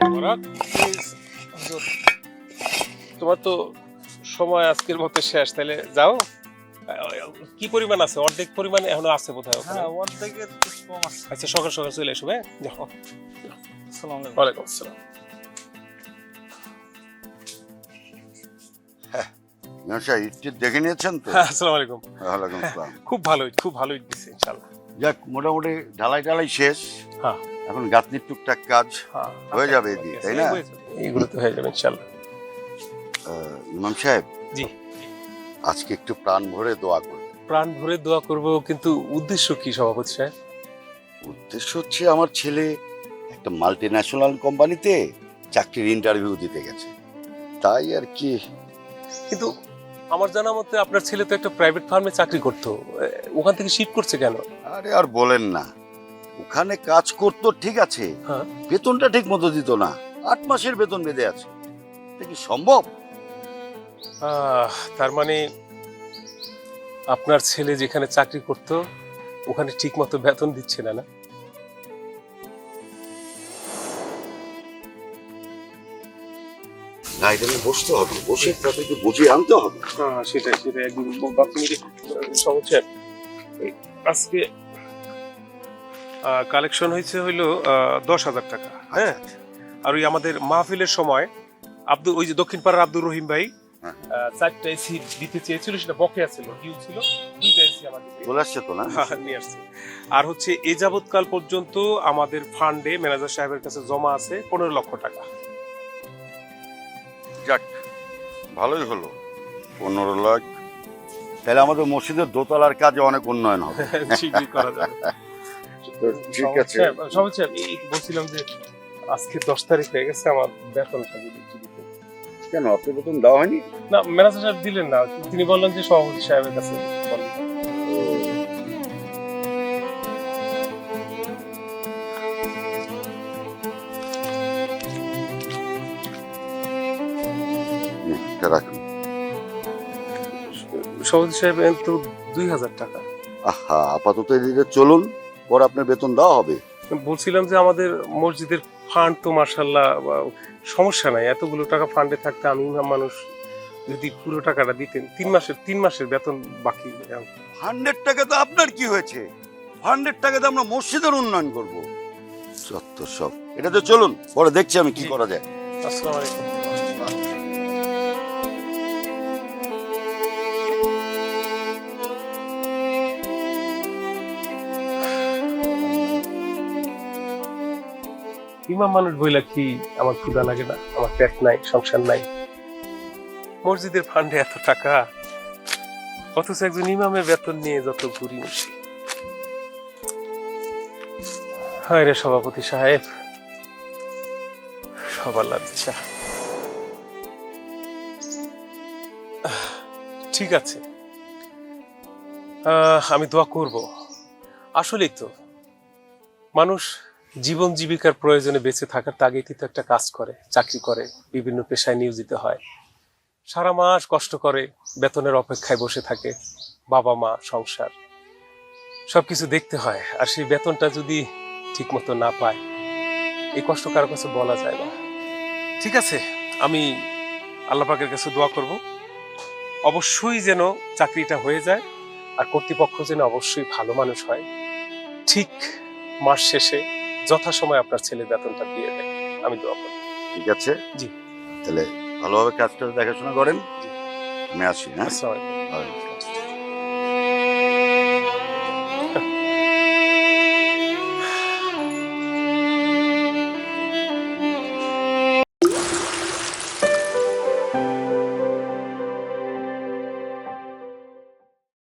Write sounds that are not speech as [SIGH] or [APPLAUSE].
মোবারক। তোমার তো সময় আজকের মতো শেষ তাহলে যাও। কি পরিমাণ আছে? অর্ধেক পরিমাণ এখনও আছে বোধহয় ওখানে। হ্যাঁ অর্ধেকের কম আছে। আচ্ছা সকাল সকাল চলে এসো হ্যাঁ? যাও। আসসালামু আলাইকুম। ওয়ালাইকুম আসসালাম। নমস্কার ইটটি দেখে নিয়েছেন তো? হ্যাঁ আসসালামু আলাইকুম। ওয়ালাইকুম আসসালাম। খুব ভালো খুব ভালো ইট দিচ্ছে ইনশাআল্লাহ। যাক মোটামুটি ঢালাই ঢালাই শেষ। হ্যাঁ। এখন গাঁথনির টুকটাক কাজ হ্যাঁ হয়ে যাবে এদিকে, তাই না? এইগুলো তো হয়ে যাবে ইনশাআল্লাহ ইমাম সাহেব জি। আজকে একটু প্রাণ ভরে দোয়া করবেন। প্রাণ ভরে দোয়া করব কিন্তু উদ্দেশ্য কি সভাপতি সাহেব? উদ্দেশ্য হচ্ছে আমার ছেলে একটা মাল্টি ন্যাশনাল কোম্পানিতে চাকরির ইন্টারভিউ দিতে গেছে। তাই আর কি। কিন্তু আমার জানা মতে আপনার ছেলে তো একটা প্রাইভেট ফার্মে চাকরি করতো। ওখান থেকে শিফট করছে কেন? আরে আর বলেন না। ওখানে কাজ করতো ঠিক আছে। হ্যাঁ। বেতনটা ঠিক মতো দিত না। আট মাসের বেতন বেঁধে আছে। এটা কি সম্ভব? আহ, তার মানে আপনার ছেলে যেখানে চাকরি করত ওখানে ঠিক মতো বেতন দিচ্ছে না না? না এটা নিয়ে বসতে হবে। বসে তাদেরকে বুঝিয়ে আনতে হবে। হ্যাঁ সেটাই সেটাই। একদম বাথরুমে সমস্যা। আজকে কালেকশন হয়েছে হইল দশ হাজার টাকা। হ্যাঁ? আর ওই আমাদের মাহফিলের সময় আব্দুল ওই যে দক্ষিণ পাড়ার আব্দুর রহিম ভাই হ্যাঁ। চারটা এসি দিতে চেয়েছিল সেটা বকেয়া ছিল ডিউ ছিল। দুইটা এসি আমাদের চলে আসছে তো না? হ্যাঁ, নিয়ে আসছে। আর হচ্ছে এ যাবৎকাল পর্যন্ত আমাদের ফান্ডে ম্যানেজার সাহেবের কাছে জমা আছে পনেরো লক্ষ টাকা। যাক ভালোই হলো। পনেরো লাখ তাহলে আমাদের মসজিদের দোতলার কাজে অনেক উন্নয়ন হবে। [LAUGHS] করা যাবে। ঠিক আছে। এই বলছিলাম যে আজকে দশ তারিখ হয়ে গেছে আমার বেতনটা যদি কেন? আপনি বেতন দেওয়া হয়নি? না ম্যানেজার সাহেব দিলেন না তিনি বললেন যে সভাপতি সাহেবের কাছে। রাখুন। সভাপতি সাহেব তো দুই হাজার টাকা। আহা আপাতত এদিকে চলুন। পরে আপনার বেতন দেওয়া হবে? বলছিলাম যে আমাদের মসজিদের ফান্ড তো মার্শাল্লাহ সমস্যা নাই। এতগুলো টাকা ফান্ডে থাকতে আমি মানুষ যদি পুরো টাকাটা দিতেন তিন মাসের তিন মাসের বেতন বাকি হান্ড্রেড টাকা তো আপনার কি হয়েছে? হান্ড্রেড টাকাতে আমরা মসজিদের উন্নয়ন করব। সত্য সব। এটা তো চলুন পরে দেখছি আমি কি করা যায়। আসসালামু আলাইকুম। ইমাম মানুষ বইলা কি আমার ক্ষুধা লাগে না? আমার পেট নাই, সংসার নাই। মসজিদের ফান্ডে এত টাকা, অথচ একজন ইমামের বেতন নিয়ে যত ঘুরি মুশি হায় রে সভাপতি সাহেব, সব আল্লাহর ইচ্ছা। ঠিক আছে। আমি দোয়া করব। আসলেই তো, মানুষ জীবন জীবিকার প্রয়োজনে বেঁচে থাকার তাগিদে তো একটা কাজ করে, চাকরি করে, বিভিন্ন পেশায় নিয়োজিত হয়। সারা মাস কষ্ট করে বেতনের অপেক্ষায় বসে থাকে বাবা মা, সংসার। সব কিছু দেখতে হয় আর সেই বেতনটা যদি ঠিক মতো না পায়, এই কষ্ট কারও কাছে বলা যায় না। ঠিক আছে, আমি আল্লাহ পাকের কাছে দোয়া করব। অবশ্যই যেন চাকরিটা হয়ে যায় আর কর্তৃপক্ষ যেন অবশ্যই ভালো মানুষ হয়। ঠিক মাস শেষে যথাসময় আপনার ছেলে বেতনটা দিয়ে দেয় আমি দোয়া করি ঠিক আছে জি। তাহলে ভালোভাবে কাজটা দেখাশোনা করেন আমি আসি হ্যাঁ সবাই আলাইকুম। ওয়ালাইকুম আসসালাম।